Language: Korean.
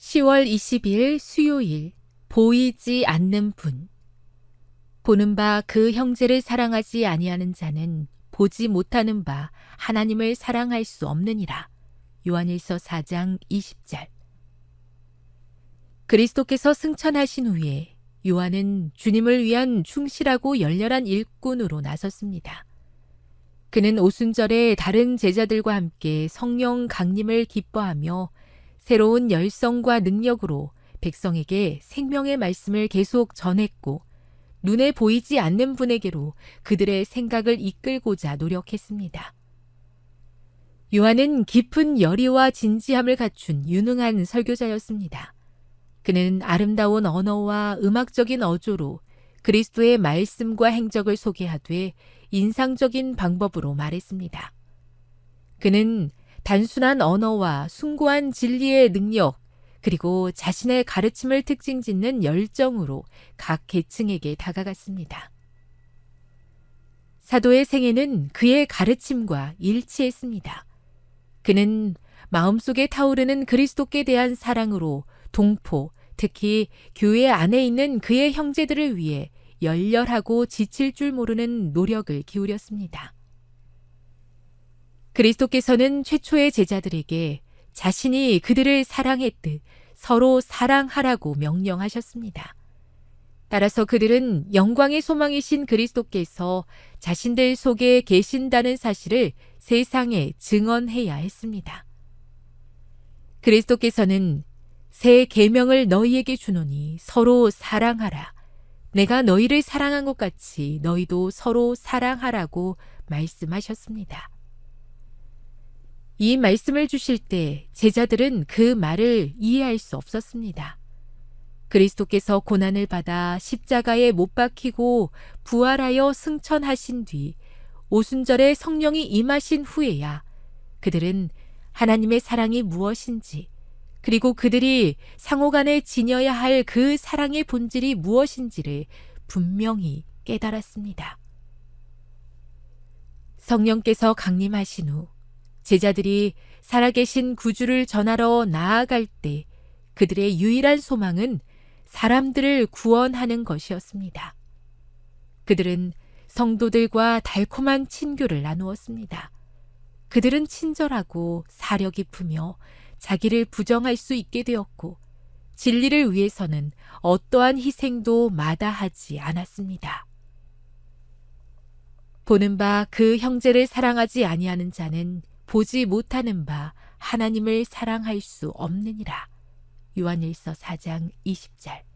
10월 20일 수요일 보이지 않는 분 보는 바 그 형제를 사랑하지 아니하는 자는 보지 못하는 바 하나님을 사랑할 수 없느니라. 요한일서 4장 20절 그리스도께서 승천하신 후에 요한은 주님을 위한 충실하고 열렬한 일꾼으로 나섰습니다. 그는 오순절에 다른 제자들과 함께 성령 강림을 기뻐하며 새로운 열성과 능력으로 백성에게 생명의 말씀을 계속 전했고 눈에 보이지 않는 분에게로 그들의 생각을 이끌고자 노력했습니다. 요한은 깊은 열의와 진지함을 갖춘 유능한 설교자였습니다. 그는 아름다운 언어와 음악적인 어조로 그리스도의 말씀과 행적을 소개하되 인상적인 방법으로 말했습니다. 그는 단순한 언어와 숭고한 진리의 능력, 그리고 자신의 가르침을 특징 짓는 열정으로 각 계층에게 다가갔습니다. 사도의 생애는 그의 가르침과 일치했습니다. 그는 마음속에 타오르는 그리스도께 대한 사랑으로 동포, 특히 교회 안에 있는 그의 형제들을 위해 열렬하고 지칠 줄 모르는 노력을 기울였습니다. 그리스도께서는 최초의 제자들에게 자신이 그들을 사랑했듯 서로 사랑하라고 명령하셨습니다. 따라서 그들은 영광의 소망이신 그리스도께서 자신들 속에 계신다는 사실을 세상에 증언해야 했습니다. 그리스도께서는 새 계명을 너희에게 주노니 서로 사랑하라. 내가 너희를 사랑한 것 같이 너희도 서로 사랑하라고 말씀하셨습니다. 이 말씀을 주실 때 제자들은 그 말을 이해할 수 없었습니다. 그리스도께서 고난을 받아 십자가에 못 박히고 부활하여 승천하신 뒤 오순절에 성령이 임하신 후에야 그들은 하나님의 사랑이 무엇인지 그리고 그들이 상호간에 지녀야 할 그 사랑의 본질이 무엇인지를 분명히 깨달았습니다. 성령께서 강림하신 후 제자들이 살아계신 구주를 전하러 나아갈 때 그들의 유일한 소망은 사람들을 구원하는 것이었습니다. 그들은 성도들과 달콤한 친교를 나누었습니다. 그들은 친절하고 사려 깊으며 자기를 부정할 수 있게 되었고 진리를 위해서는 어떠한 희생도 마다하지 않았습니다. 보는 바 그 형제를 사랑하지 아니하는 자는 보지 못하는 바 하나님을 사랑할 수 없느니라. 요한일서 4장 20절.